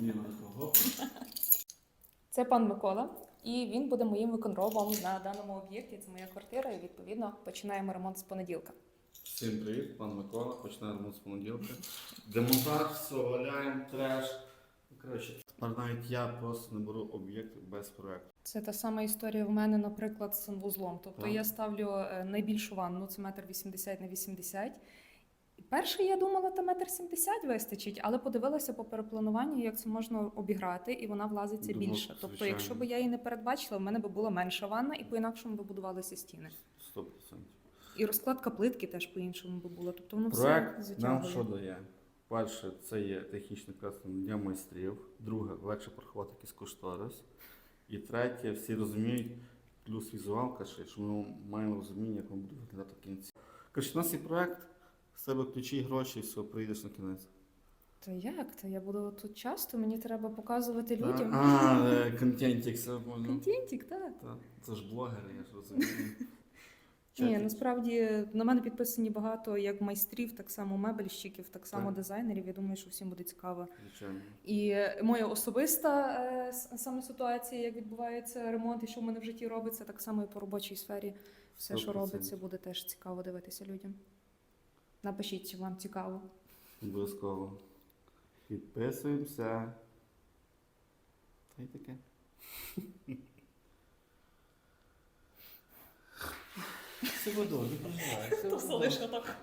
Ні, на того. Це пан Микола, і він буде моїм виконробом на даному об'єкті. Це моя квартира, і відповідно починаємо ремонт з понеділка. Всім привіт, пан Микола. Починаємо ремонт з понеділка. Демонтаж, все, валяємо, треш. Коротше, тепер навіть я просто не беру об'єкт без проекту. Це та сама історія в мене, наприклад, з санвузлом. Тобто Так. я ставлю е, найбільшу ванну, це метр вісімдесят на 80. І Перше я думала, та метр сімдесят вистачить, але подивилася по переплануванню, як це можна обіграти, і вона влазиться Думав, більше. Тобто, звичайно. якщо б я її не передбачила, в мене б була менша ванна, і по-інакшому б будувалися стіни. 100%. І розкладка плитки теж по-іншому би була. Тобто воно все Проект нам що дає? Перше, це є технічне для майстрів. Друге, легше порахувати якийсь кошторис. І третє, всі розуміють, плюс візуалка ще, що ми маємо розуміння, як воно буде виглядати в кінці. Коротше, у нас є проект, тебе ключі, гроші, і все, прийдеш на кінець. То як? То я буду тут часто, мені треба показувати людям. А, е, контентик, все можна. Контентик, так. Та, Це ж блогери, я ж розумію. Ні, Чатик. насправді на мене підписані багато як майстрів, так само мебельщиків, так само Так. дизайнерів. Я думаю, що всім буде цікаво. Звичайно. І моя особиста е, с- саме ситуація, як відбувається ремонт і що в мене в житті робиться, так само і по робочій сфері. Все, що 100%. робиться, буде теж цікаво дивитися людям. Напишіть, чи вам цікаво. Обов'язково. Підписуємося. Та й таке. Все буде, не переживай. все буде. так.